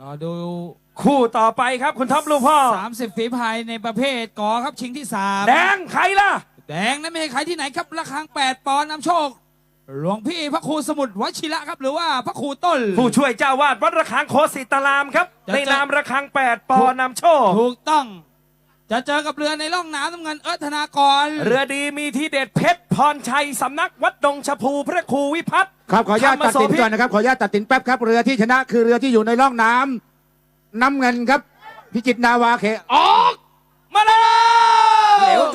รอดูคู่ต่อไปครับคุณท็อปลูกพ่อ 30ฝีพายในประเภทกอครับชิงที่สามแดงใครล่ะ แดงนั้นไม่ใช่ใครที่ไหนครับระฆัง8ปอนด์นำโชค หลวงพี่พระครูสมุทรวชิระครับ หรือว่าพระครูต้น ผู้ช่วยเจ้าวาดวัดระฆังโคสิตารามครับ จะ ในนามระฆังแปดปอนำโชค ถูกต้อง จะเจอกับเรือในร่องน้ำน้ำเงินเอิร์ธธนากร เรือดีมีที่เด็ดเพชรพรชัยสำนักวัดดงชพูพระครูวิพัฒน์ ครับขออนุญาตตัดสินก่อนนะครับขออนุญาตตัดสินแป๊บครับ เรือที่ชนะคือเรือที่อยู่ในร่องน้ำน้ำเงินครับ พิจิตรนาวาเขออก มาแล้วเหลว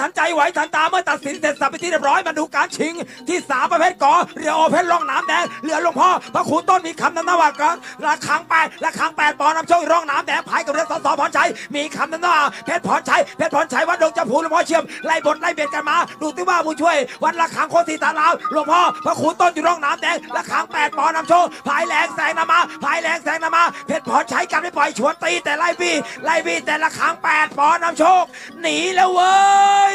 ทันใจไหวทันตาเมื่อตัดสินเสร็จสับไปที่เรียบร้อยมาดูการชิง ที่สามประเภทกอเรือโอเพนร่องน้ำแดงเรือหลวงพ่อพระครูต้นมีคำนำหน้าวากันระฆังแปดระฆังแปดปอนำโชคร่องน้ำแดงพายกับเรือสอสพรชัยมีคำนำหน้าเพชรพรชัยเพชรพรชัยวัดดงจำพูหลวงพ่อเชื่อมไล่บทไล่เบียดกันมา ดูที่ว่าผู้ช่วย วัดระฆังโคตรทีตาลาวหลวงพ่อพระครูต้นอยู่ร่องน้ำแดงระฆังแปดปอนำโชคพายแรงแสงนำมาพายแรงแสงนำมาเพชรพรชัยกันไม่ปล่อยชวนตีแต่ไล่บี้ไล่บี้แต่ระฆังแปดปอนำโชคหนีแล้วเว้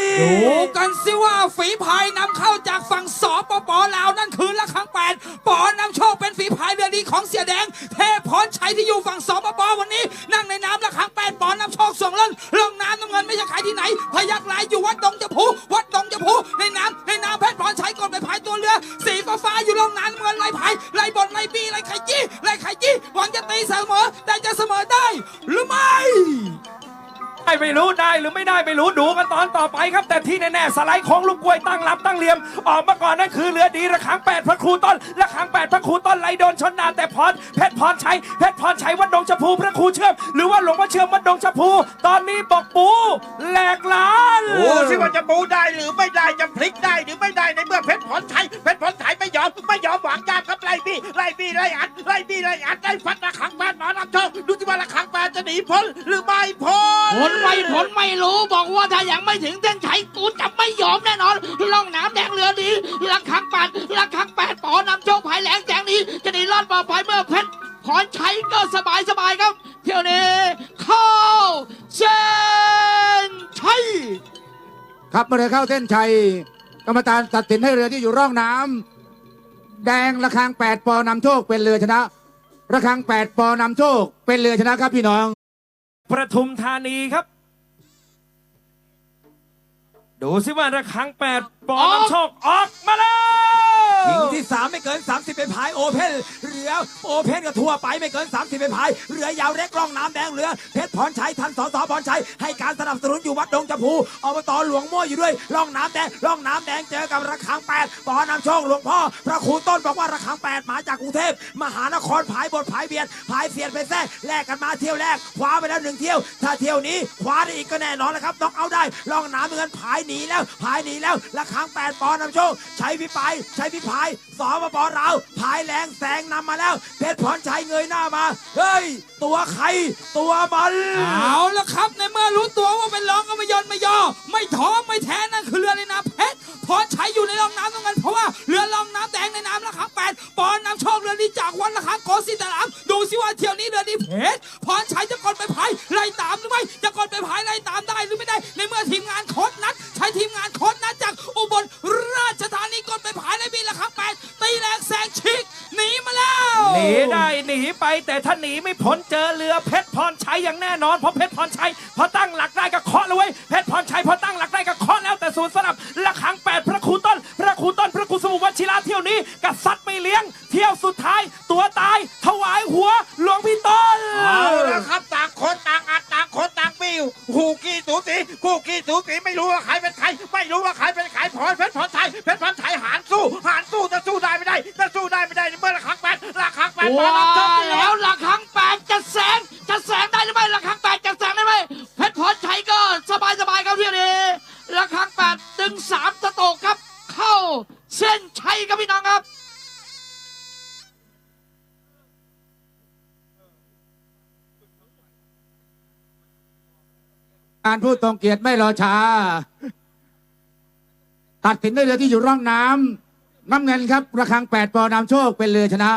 ยดูกันสิว่าฝีพายนำเข้าจากฝั่งสปปลาวนั่นคือระฆังแปดปอนำโชคเป็นฝีพายเรือดีของเสียแดง เทพพรชัยที่อยู่ฝั่งสปปวันนี้ นั่งในน้ำระฆังแปดปอนำโชคส่งเล่นลงน้ำน้ำเงินไม่ใช่ใครที่ไหน พยักไหลอยู่วัดดงจะพูวัดดงจะพูในน้ำในน้ำเพชรพรชัยกดไปพายตัวเรือ สีฟ้าฟ้าอยู่ลงน้ำน้ำเงินไล่พายไล่บอลไล่บีไล่ไข่จี้ไล่ไข่จี้หวังจะตีเสมอแต่จะเสมอ ไม่รู้ได้หรือไม่ได้ไม่รู้ดูกันตอนต่อไปครับ แต่ที่แน่ๆสไลด์ของลูกกล้วยตั้งรับตั้งเหลี่ยม ออกมาก่อนนั่นคือเรือดีระฆังแปดพระครูต้นระฆังแปดพระครูต้นไหลโดนชนนาแต่พรเพชรพรชัยเพชรพรชัยวัดดงชพูพระครูเชื่อม หรือว่าหลวงพ่อเชื่อมวัดดงชพูตอนนี้บอกปูแหลกล้านโอ้สิว่าจะบูได้หรือไม่ได้จะพลิกได้หรือไม่ได้ในเมื่อเพชรพรชัยเพชรพรชัยไม่ยอมไม่ยอมหวังยามครับไล่บี้ไล่บี้ไล่อัดไล่บี้ไล่อัดไล่ฟัดระขังแปดหมอนำโชค จะหนีพ้นหรือไม่พ้นผลไม่ผลไม่รู้บอกว่าถ้ายังไม่ถึงเส้นชัยกูจะไม่ยอมแน่นอนล่องน้ำแดงเรือดีระคังแปดระคังแปดปอนำโชคภายแหลงแจงนี้ จะหนีรอดปลอดภัยเมื่อเพชรพรชัยก็สบายสบายๆครับ เที่ยวนี้เข้าเส้นชัยครับเมื่อเรือเข้าเส้นชัยกรรมการตัดสินให้เรือที่อยู่ร่องน้ำแดงระฆังแปดปอนำโชคเป็นเรือชนะ ระฆังแปดปอนำโชค เป็นเรือชนะครับพี่น้อง ประทุมธานีครับ ดูสิว่าระฆังแปดปอนำโชคออกมาแล้วชิงที่สามไม่เกิน 30 เป็นพายโอเพน เรือ โอเพนก็ทั่วไปไม่เกิน 30เป็นพายเรือยาวเล็กร่องน้ำแดงเรือ เพชรพรชัยทันสอสอพรชัยให้การสนับสนุนอยู่วัดดงจำพูอบตหลวงม่วอยู่ด้วยร่องน้ำแดงร่องน้ำแดงเจอกับระฆังแปดปอนำโชคหลวงพ่อ พระครูต้นบอกว่าระฆังแปดมาจากกรุงเทพมหานครพายบทพายเบียดพายเสียดไปแท้แลกกันมาเที่ยวแรกคว้าไปแล้วหนึ่งเที่ยว ถ้าเที่ยวนี้คว้าได้อีกก็แน่นอนแล้วครับต้องเอาได้ร่องน้ำเงินพายหนีแล้วพายหนีแล้วระฆังแปดปอนำโชคใช้วิปายใช้วิพายสอปปลาวพายแรงแซงนำมาแล้ว เพชรพรชัยเงยหน้ามา เฮ้ย ตัวใคร ตัวมันเอาละครับ ในเมื่อรู้ตัวว่าเป็นรองก็ไม่ยอนไม่ย่อไม่ท้อไม่แท้นั่นคือเรือในน้ำเพชรพรชัยอยู่ในร่องน้ำตรงนั้นเพราะว่าเรือร่องน้ำแดงในน้ำระคับแปดปอนน้ำโชคเรือนี้จากวัดระคับโกสิตารามดูสิว่าเที่ยวนี้เรือนี้เพชร หนีได้หนีไปแต่ถ้าหนีไม่พ้นเจอเรือเพชรพรชัยอย่างแน่นอนเพราะเพชรพรชัยพอตั้งหลักได้ก็เคาะเลยเว้ยเพชรพรชัยพอตั้งหลักได้ก็เคาะแล้วแต่ศูนย์สนับระฆังแปดพระครูต้น พระครูต้นพระครูสมุทรวชิระเที่ยวนี้กษัตริย์ไม่เลี้ยง เที่ยวสุดท้าย ตัวตาย ถวายหัวหลวงพี่ต้นเอาละครับต่างคนต่างอัดต่างคนต่างปิ้วคู่กี้สูสีคู่กี้สูสีไม่รู้ว่าใครเป็นใครไม่รู้ว่าใครเป็นใครพรเพชรพรชัยเพชร ระคังแปดปอนด์ว้าน้ำโชคแล้วระคังแปดจะแสงจะแสงได้หรือไม่ระคังแปดจะแสงได้ไหมเพชรพรชัยก็สบายสบายครับเที่ยวนี้ระคังแปดดึงสามสโตกครับ เข้าเส้นชัยครับพี่น้องครับการพูดตรงเกียรติไม่รอช้า ตัดสินด้วยเรือที่อยู่ร่องน้ำน้ำเงินครับ ระฆังแปดปอนำโชคเป็นเรือชนะ